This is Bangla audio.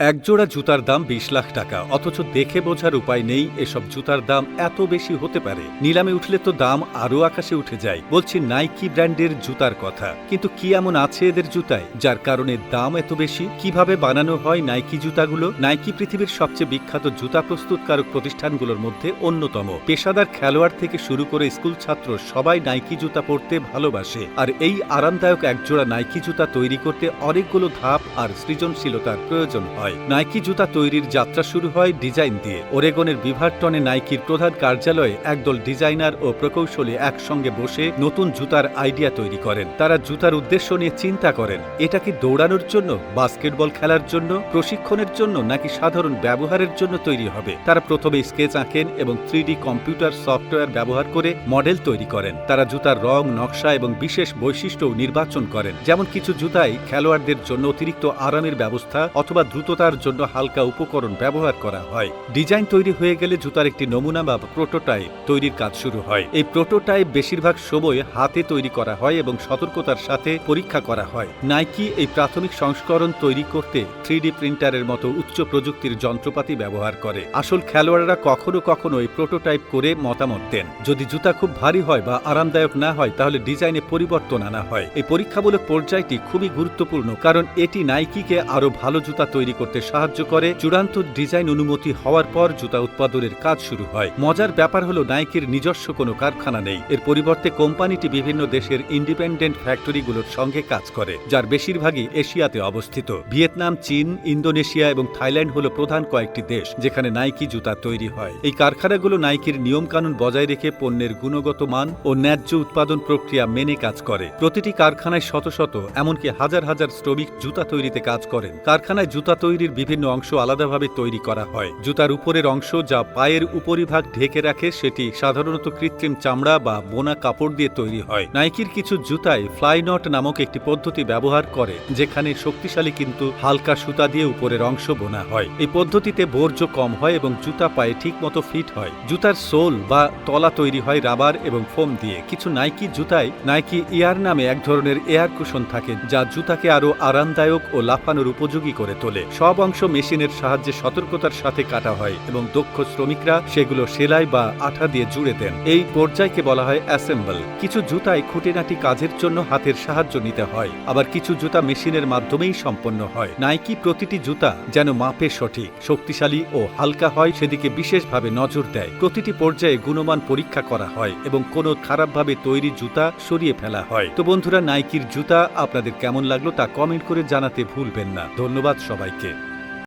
একজোড়া জুতার দাম বিশ লাখ টাকা, অথচ দেখে বোঝার উপায় নেই এসব জুতার দাম এত বেশি হতে পারে। নিলামে উঠলে তো দাম আরও আকাশে উঠে যায়, বলছি নাইকি ব্র্যান্ডের জুতার কথা। কিন্তু কি এমন আছে এদের জুতায়, যার কারণে দাম এত বেশি? কীভাবে বানানো হয় নাইকি জুতাগুলো? নাইকি পৃথিবীর সবচেয়ে বিখ্যাত জুতা প্রস্তুতকারক প্রতিষ্ঠানগুলোর মধ্যে অন্যতম। পেশাদার খেলোয়াড় থেকে শুরু করে স্কুল ছাত্র সবাই নাইকি জুতা পরতে ভালোবাসে, আর এই আরামদায়ক একজোড়া নাইকি জুতা তৈরি করতে অনেকগুলো ধাপ আর সৃজনশীলতার প্রয়োজন হয়। নাইকি জুতা তৈরির যাত্রা শুরু হয় ডিজাইন দিয়ে। ওরেগনের বিভারটনে নাইকির প্রধান কার্যালয়ে একদল ডিজাইনার ও প্রকৌশলী একসঙ্গে বসে নতুন জুতার আইডিয়া তৈরি করেন। তারা জুতার উদ্দেশ্য নিয়ে চিন্তা করেন, এটা কি দৌড়ানোর জন্য, বাস্কেটবল খেলার জন্য, প্রশিক্ষণের জন্য, নাকি সাধারণ ব্যবহারের জন্য তৈরি হবে? তারা প্রথমে স্কেচ আঁকেন এবং থ্রি কম্পিউটার সফটওয়্যার ব্যবহার করে মডেল তৈরি করেন। তারা জুতার রং, নকশা এবং বিশেষ বৈশিষ্ট্য নির্বাচন করেন। যেমন কিছু জুতাই খেলোয়াড়দের জন্য অতিরিক্ত আরামের ব্যবস্থা অথবা দ্রুততার জন্য হালকা উপকরণ ব্যবহার করা হয়। ডিজাইন তৈরি হয়ে গেলে জুতার একটি নমুনা বা প্রোটোটাইপ তৈরির কাজ শুরু হয়। এই প্রোটোটাইপ বেশিরভাগ সময় হাতে তৈরি করা হয় এবং সতর্কতার সাথে পরীক্ষা করা হয়। নাইকি এই প্রাথমিক সংস্করণ তৈরি করতে থ্রি প্রিন্টারের মতো উচ্চ প্রযুক্তির যন্ত্রপাতি ব্যবহার করে। আসল খেলোয়াড়রা কখনো কখনো এই প্রোটোটাইপ করে মতামত দেন। যদি জুতা খুব ভারী হয় বা আরামদায়ক না হয়, তাহলে ডিজাইনে পরিবর্তন আনা হয়। এই পরীক্ষামূলক পর্যায়টি খুবই গুরুত্বপূর্ণ, কারণ এটি নাইকিকে আরও ভালো জুতা তৈরি করতে সাহায্য করে, চূড়ান্ত ডিজাইন অনুমতি হওয়ার পর জুতা উৎপাদনের কাজ শুরু হয়। মজার ব্যাপার হলো, নাইকির নিজস্ব কোনো কারখানা নেই। এর পরিবর্তে কোম্পানিটি বিভিন্ন দেশের ইন্ডিপেন্ডেন্ট ফ্যাক্টরিগুলোর সঙ্গে কাজ করে, যার বেশিরভাগই এশিয়াতে অবস্থিত। ভিয়েতনাম, চীন, ইন্দোনেশিয়া এবং থাইল্যান্ড হলো প্রধান কয়েকটি দেশ যেখানে নাইকি জুতা তৈরি হয়। এই কারখানাগুলো নাইকির নিয়মকানুন বজায় রেখে পণ্যের গুণগত মান ও ন্যায্য উৎপাদন প্রক্রিয়া মেনে কাজ করে। প্রতিটি কারখানায় শত শত, এমনকি হাজার হাজার শ্রমিক জুতা তৈরিতে কাজ করেন। কারখানায় জুতা তৈরির বিভিন্ন অংশ আলাদাভাবে তৈরি করা হয়। জুতার উপরের অংশ যা পায়ের উপরিভাগ ঢেকে রাখে, সেটি সাধারণত কৃত্রিম চামড়া বা বোনা কাপড় দিয়ে তৈরি হয়। নাইকির কিছু জুতায় ফ্লাইনট নামক একটি পদ্ধতি ব্যবহার করে, যেখানে শক্তিশালী কিন্তু হালকা সুতা দিয়ে উপরের অংশ বোনা হয়। এই পদ্ধতিতে বর্জ্য কম হয় এবং জুতা পায়ে ঠিকমতো ফিট হয়। জুতার সোল বা তলা তৈরি হয় রাবার এবং ফোম দিয়ে। কিছু নাইকি জুতায় নাইকি ইয়ার নামে এক ধরনের এয়ার কুশন থাকে, যা জুতাকে আরও আরামদায়ক ও লাফানোর উপযোগী করে তোলে। সব অংশ মেশিনের সাহায্যে সতর্কতার সাথে কাটা হয় এবং দক্ষ শ্রমিকরা সেগুলো সেলাই বা আঠা দিয়ে জুড়ে দেন। এই পর্যায়কে বলা হয় অ্যাসেম্বল। কিছু জুতায় খুঁটিনাটি কাজের জন্য হাতের সাহায্য নিতে হয়, আবার কিছু জুতা মেশিনের মাধ্যমেই সম্পন্ন হয়। নাইকি প্রতিটি জুতা যেন মাপে সঠিক, শক্তিশালী ও হালকা হয়, সেদিকে বিশেষভাবে নজর দেয়। প্রতিটি পর্যায়ে গুণমান পরীক্ষা করা হয় এবং কোনো খারাপভাবে তৈরি জুতা সরিয়ে ফেলা হয়। তো বন্ধুরা, নাইকির জুতা আপনাদের কেমন লাগল তা কমেন্ট করে জানাতে ভুলবেন না। ধন্যবাদ সবাইকে।